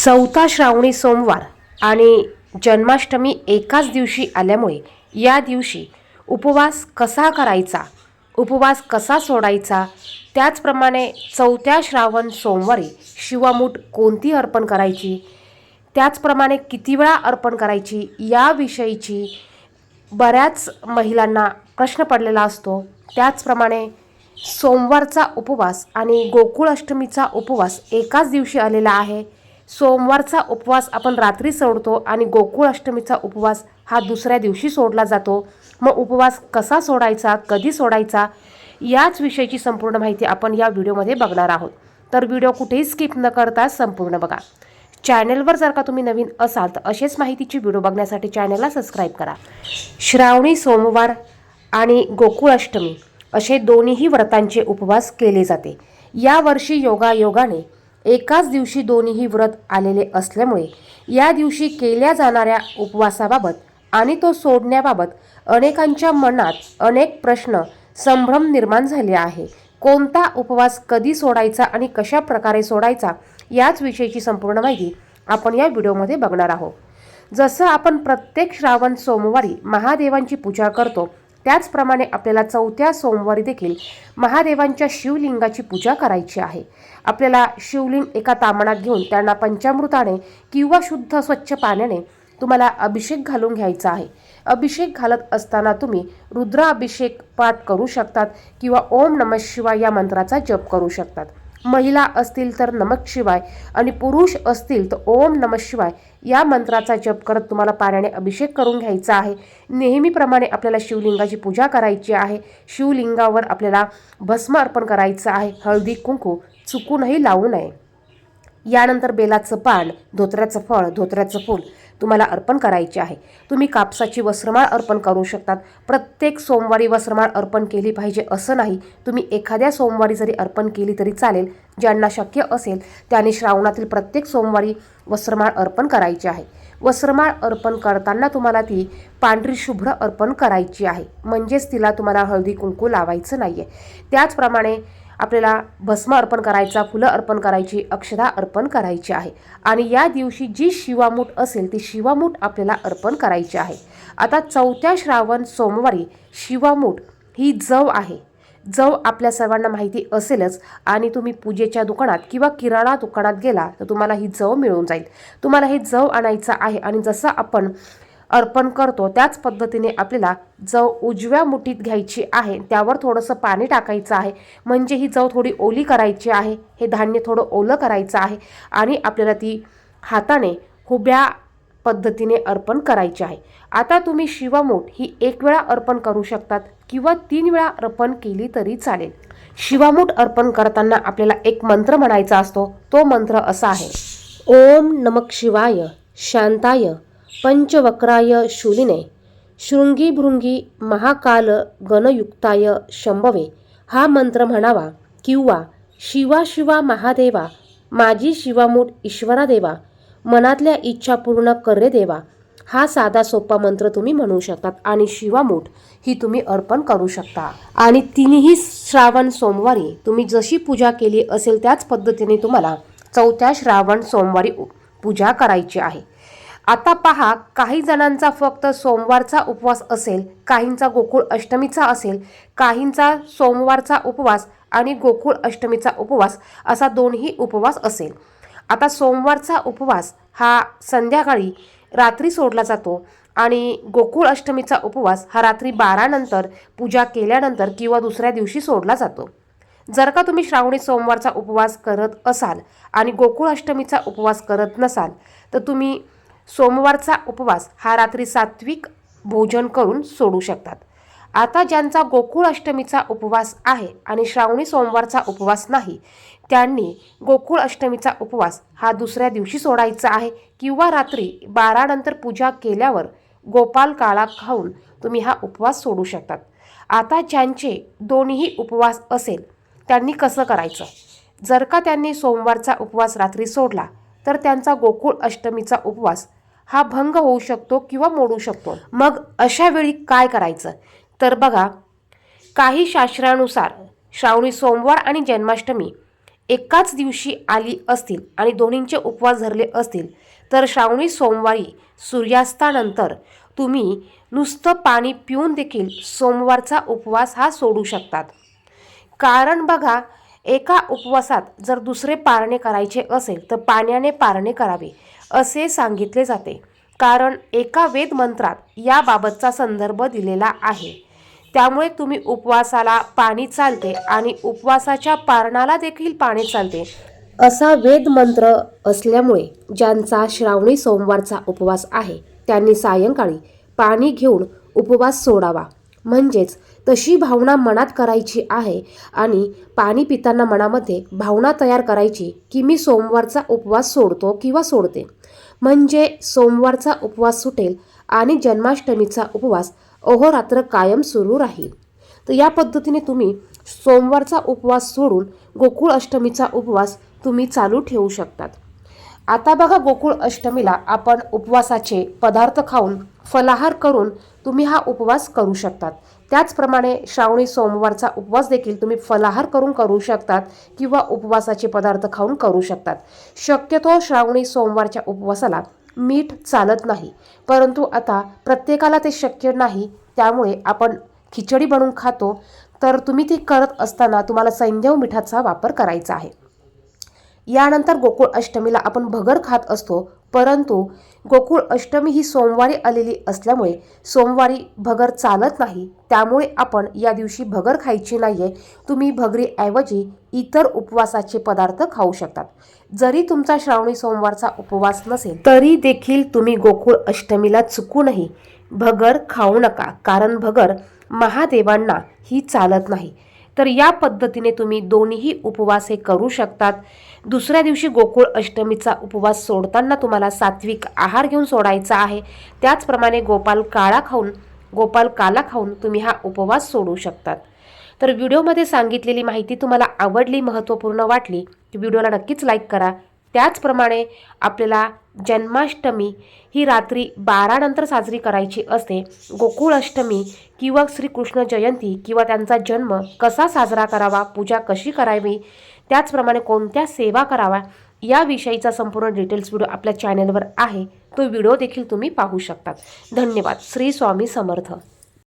चौथा श्रावणी सोमवार आणि जन्माष्टमी एकाच दिवशी आल्यामुळे या दिवशी उपवास कसा करायचा उपवास कसा सोडायचा त्याचप्रमाणे चौथ्या श्रावण सोमवारी शिवामूठ कोणती अर्पण करायची त्याचप्रमाणे किती वेळा अर्पण करायची याविषयीची बऱ्याच महिलांना प्रश्न पडलेला असतो. त्याचप्रमाणे सोमवारचा उपवास आणि गोकुळ अष्टमीचा उपवास एकाच दिवशी आलेला आहे. सोमवारचा उपवास आपण रात्री सोडतो आणि गोकुळ अष्टमीचा उपवास हा दुसऱ्या दिवशी सोडला जातो. मग उपवास कसा सोडायचा कधी सोडायचा याच विषयीची संपूर्ण माहिती आपण या व्हिडिओमध्ये बघणार आहोत. तर व्हिडिओ कुठेही स्किप न करता संपूर्ण बघा. चॅनेलवर जर का तुम्ही नवीन असाल तर असेच माहितीची व्हिडिओ बघण्यासाठी चॅनेलला सबस्क्राईब करा. श्रावणी सोमवार आणि गोकुळ अष्टमी असे दोन्हीही व्रतांचे उपवास केले जाते. यावर्षी योगायोगाने एकाच दिवशी दोन्हीही व्रत आलेले असल्यामुळे या दिवशी केल्या जाणाऱ्या उपवासाबाबत आणि तो सोडण्याबाबत अनेकांच्या मनात अनेक प्रश्न संभ्रम निर्माण झाले आहे. कोणता उपवास कधी सोडायचा आणि कशा प्रकारे सोडायचा याच विषयीची संपूर्ण माहिती आपण या व्हिडिओमध्ये बघणार आहोत. जसं आपण प्रत्येक श्रावण सोमवारी महादेवांची पूजा करतो त्याचप्रमाणे आपल्याला चौथ्या सोमवारी देखील महादेवांच्या शिवलिंगाची पूजा करायची आहे. आपल्याला शिवलिंग एका तामणात घेऊन त्यांना पंचामृताने किंवा शुद्ध स्वच्छ पाण्याने तुम्हाला अभिषेक घालून घ्यायचा आहे. अभिषेक घालत असताना तुम्ही रुद्र अभिषेक पाठ करू शकतात किंवा ओम नमः शिवाय या मंत्राचा जप करू शकतात. महिला असतील तर नमक शिवाय आणि पुरुष असतील तर ओम नम शिवाय या मंत्राचा जप करत तुम्हाला पाण्याने अभिषेक करून घ्यायचा आहे. नेहमीप्रमाणे आपल्याला शिवलिंगाची पूजा करायची आहे. शिवलिंगावर आपल्याला भस्म अर्पण करायचं आहे. हळदी कुंकू चुकूनही लावू नये. यानंतर बेलाचं पान धोत्र्याचं फळ धोत्र्याचं फूल तुम्हाला अर्पण करायचे आहे. तुम्ही कापसाची वस्त्रमाळ अर्पण करू शकतात. प्रत्येक सोमवारी वस्त्रमाळ अर्पण केली पाहिजे असं नाही. तुम्ही एखाद्या सोमवारी जरी अर्पण केली तरी चालेल. ज्यांना शक्य असेल त्यांनी श्रावणातील प्रत्येक सोमवारी वस्त्रमाळ अर्पण करायची आहे. वस्त्रमाळ अर्पण करताना तुम्हाला ती पांढरी शुभ्र अर्पण करायची आहे. म्हणजेच तिला तुम्हाला हळदी कुंकू लावायचं नाही आहे त्याचप्रमाणे आपल्याला भस्म अर्पण करायचा फुलं अर्पण करायची अक्षदा अर्पण करायची आहे. आणि या दिवशी जी शिवामूठ असेल ती शिवामूठ आपल्याला अर्पण करायची आहे. आता चौथ्या श्रावण सोमवारी शिवामूठ ही जव आहे. जव आपल्या सर्वांना माहिती असेलच आणि तुम्ही पूजेच्या दुकानात किंवा किराणा दुकानात गेला तर तुम्हाला ही जव मिळून जाईल. तुम्हाला हे जव आणायचं आहे आणि जसं आपण अर्पण करतो. त्याच पद्धतीने आपल्याला जव उजव्या मुठीत घ्यायची आहे. त्यावर थोडंसं पाणी टाकायचं आहे. म्हणजे ही जव थोडी ओली करायची आहे. हे धान्य थोडं ओलं करायचं आहे आणि आपल्याला ती हाताने हुब्या पद्धतीने अर्पण करायची आहे. आता तुम्ही शिवामूठ ही एक वेळा अर्पण करू शकतात किंवा तीन वेळा अर्पण केली तरी चालेल. शिवामूठ अर्पण करताना आपल्याला एक मंत्र म्हणायचा असतो. तो मंत्र असा आहे. ओम नमक शिवाय शांताय पंचवक्राय शूलिने शृंगीभृंगी महाकाल गणयुक्ताय शंभवे हा मंत्र म्हणावा किंवा शिवा शिवा महादेवा माझी शिवामूठ ईश्वरा देवा मनातल्या इच्छा पूर्ण कर रे देवा हा साधा सोपा मंत्र तुम्ही म्हणू शकतात आणि शिवामूठ ही तुम्ही अर्पण करू शकता आणि तिन्ही श्रावण सोमवारी तुम्ही जशी पूजा केली असेल त्याच पद्धतीने तुम्हाला चौथ्या श्रावण सोमवारी उ- पूजा करायची आहे. आता पहा काही जणांचा फक्त सोमवारचा उपवास असेल काहींचा गोकुळ अष्टमीचा असेल काहींचा सोमवारचा उपवास आणि गोकुळ अष्टमीचा उपवास असा दोन्ही उपवास असेल. आता सोमवारचा उपवास हा संध्याकाळी रात्री सोडला जातो आणि गोकुळ अष्टमीचा उपवास हा रात्री बारानंतर पूजा केल्यानंतर किंवा दुसऱ्या दिवशी सोडला जातो. जर का तुम्ही श्रावणी सोमवारचा उपवास करत असाल आणि गोकुळ अष्टमीचा उपवास करत नसाल तर तुम्ही सोमवारचा उपवास हा रात्री सात्विक भोजन करून सोडू शकतात. आता ज्यांचा गोकुळ अष्टमीचा उपवास आहे आणि श्रावणी सोमवारचा उपवास नाही त्यांनी गोकुळ अष्टमीचा उपवास हा दुसऱ्या दिवशी सोडायचा आहे किंवा रात्री बारानंतर पूजा केल्यावर गोपाल काळा खाऊन तुम्ही हा उपवास सोडू शकतात. आता ज्यांचे दोन्ही उपवास असेल त्यांनी कसं करायचं? जर का त्यांनी सोमवारचा उपवास रात्री सोडला तर त्यांचा गोकुळ अष्टमीचा उपवास हा भंग होऊ शकतो किंवा मोडू शकतो. मग अशा वेळी काय करायचं? तर बघा काही शास्त्रानुसार श्रावणी सोमवार आणि जन्माष्टमी एकाच दिवशी आली असतील आणि दोन्हींचे उपवास धरले असतील तर श्रावणी सोमवारी सूर्यास्तानंतर तुम्ही नुसतं पाणी पिऊन देखील सोमवारचा उपवास हा सोडू शकतात. कारण बघा एका उपवासात जर दुसरे पारणे करायचे असेल तर पाण्याने पारणे करावे असे सांगितले जाते. कारण एका वेदमंत्रात याबाबतचा संदर्भ दिलेला आहे. त्यामुळे तुम्ही उपवासाला पाणी चालते आणि उपवासाच्या पारणाला देखील पाणी चालते असा वेदमंत्र असल्यामुळे ज्यांचा श्रावणी सोमवारचा उपवास आहे त्यांनी सायंकाळी पाणी घेऊन उपवास सोडावा. म्हणजेच तशी भावना मनात करायची आहे आणि पाणी पिताना मनामध्ये भावना तयार करायची की मी सोमवारचा उपवास सोडतो किंवा सोडते. म्हणजे सोमवारचा उपवास सुटेल आणि जन्माष्टमीचा उपवास अहोरात्र कायम सुरू राहील. तर या पद्धतीने तुम्ही सोमवारचा उपवास सोडून गोकुळ अष्टमीचा उपवास तुम्ही चालू ठेवू शकतात. आता बघा गोकुळ अष्टमीला आपण उपवासाचे पदार्थ खाऊन फलाहार करून तुम्ही हा उपवास करू शकतात. त्याचप्रमाणे श्रावणी सोमवारचा उपवास देखील तुम्ही फलाहार करून करू शकतात किंवा उपवासाचे पदार्थ खाऊन करू शकतात. शक्यतो श्रावणी सोमवारच्या उपवासाला मीठ चालत नाही. परंतु आता प्रत्येकाला ते शक्य नाही त्यामुळे आपण खिचडी बनवून खातो. तर तुम्ही ती करत असताना तुम्हाला सैंधव मिठाचा वापर करायचा आहे. यानंतर गोकुळ अष्टमीला आपण भगर खात असतो. परंतु गोकुळ अष्टमी ही सोमवारी आलेली असल्यामुळे सोमवारी भगर चालत नाही. त्यामुळे आपण या दिवशी भगर खायची नाहीये. तुम्ही भगरीऐवजी इतर उपवासाचे पदार्थ खाऊ शकतात. जरी तुमचा श्रावणी सोमवारचा उपवास नसेल तरी देखील तुम्ही गोकुळ अष्टमीला चुकूनही भगर खाऊ नका. कारण भगर महादेवांना ही चालत नाही. तर या पद्धतीने तुम्ही दोन्ही उपवास हे करू शकतात. दुसऱ्या दिवशी गोकुळ अष्टमीचा उपवास सोडताना तुम्हाला सात्विक आहार घेऊन सोडायचा आहे. त्याचप्रमाणे गोपाल काळा खाऊन गोपाल काला खाऊन तुम्ही हा उपवास सोडू शकतात. तर व्हिडिओमध्ये सांगितलेली माहिती तुम्हाला आवडली महत्त्वपूर्ण वाटली की व्हिडिओला नक्कीच लाईक करा. त्याचप्रमाणे आपल्याला जन्माष्टमी ही रात्री बारानंतर साजरी करायची असते. गोकुळाष्टमी किंवा श्रीकृष्ण जयंती किंवा त्यांचा जन्म कसा साजरा करावा पूजा कशी करावी त्याचप्रमाणे कोणत्या सेवा कराव्या याविषयीचा संपूर्ण डिटेल्स व्हिडिओ आपल्या चॅनलवर आहे. तो व्हिडिओ देखील तुम्ही पाहू शकतात. धन्यवाद. श्री स्वामी समर्थ.